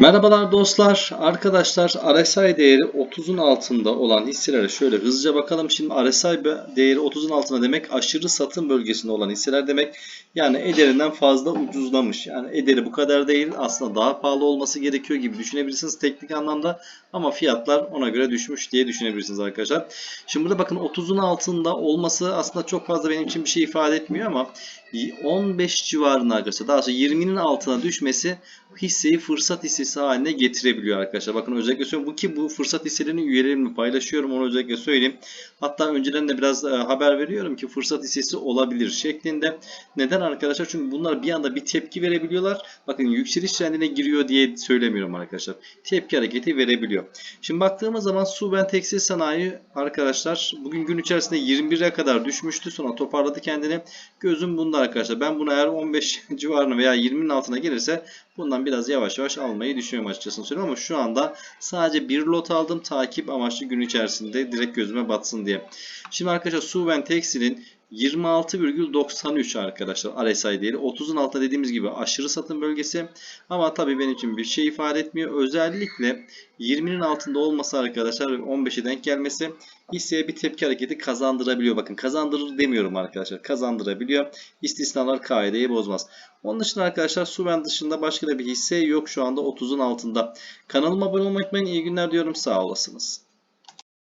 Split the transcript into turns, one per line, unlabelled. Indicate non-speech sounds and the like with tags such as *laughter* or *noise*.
Merhabalar dostlar. Arkadaşlar RSI değeri 30'un altında olan hisselere şöyle hızlıca bakalım. Şimdi RSI değeri 30'un altında demek aşırı satım bölgesinde olan hisseler demek. Yani ederinden fazla ucuzlamış. Yani ederi bu kadar değil. Aslında daha pahalı olması gerekiyor gibi düşünebilirsiniz teknik anlamda. Ama fiyatlar ona göre düşmüş diye düşünebilirsiniz arkadaşlar. Şimdi burada bakın 30'un altında olması aslında çok fazla benim için bir şey ifade etmiyor ama 15 civarında arkadaşlar. Daha sonra 20'nin altına düşmesi hisseyi fırsat hissesi haline getirebiliyor arkadaşlar. Bakın özellikle söylüyorum bu ki bu fırsat hisselerini üyelerimle paylaşıyorum. Onu özellikle söyleyeyim. Hatta önceden de biraz e, haber veriyorum ki fırsat hissesi olabilir şeklinde. Neden arkadaşlar? Çünkü bunlar bir anda bir tepki verebiliyorlar. Bakın yükseliş trendine giriyor diye söylemiyorum arkadaşlar. Tepki hareketi verebiliyor. Şimdi baktığımız zaman su ve tekstil sanayi arkadaşlar bugün gün içerisinde 21'e kadar düşmüştü. Sonra toparladı kendini. Gözüm bunda arkadaşlar. Ben bunu eğer 15 *laughs* civarına veya 20'nin altına gelirse bundan biraz yavaş yavaş almayı düşünüyorum açıkçası söyleyeyim ama şu anda sadece bir lot aldım takip amaçlı gün içerisinde direkt gözüme batsın diye. Şimdi arkadaşlar Suven Tekstil'in 26,93 arkadaşlar RSI değeri. 30'un altında dediğimiz gibi aşırı satım bölgesi. Ama tabii benim için bir şey ifade etmiyor. Özellikle 20'nin altında olması arkadaşlar 15'e denk gelmesi hisseye bir tepki hareketi kazandırabiliyor. Bakın kazandırır demiyorum arkadaşlar. Kazandırabiliyor. İstisnalar kaideyi bozmaz. Onun dışında arkadaşlar Suven dışında başka da bir hisse yok şu anda 30'un altında. Kanalıma abone olmayı unutmayın. İyi günler diyorum. Sağ olasınız.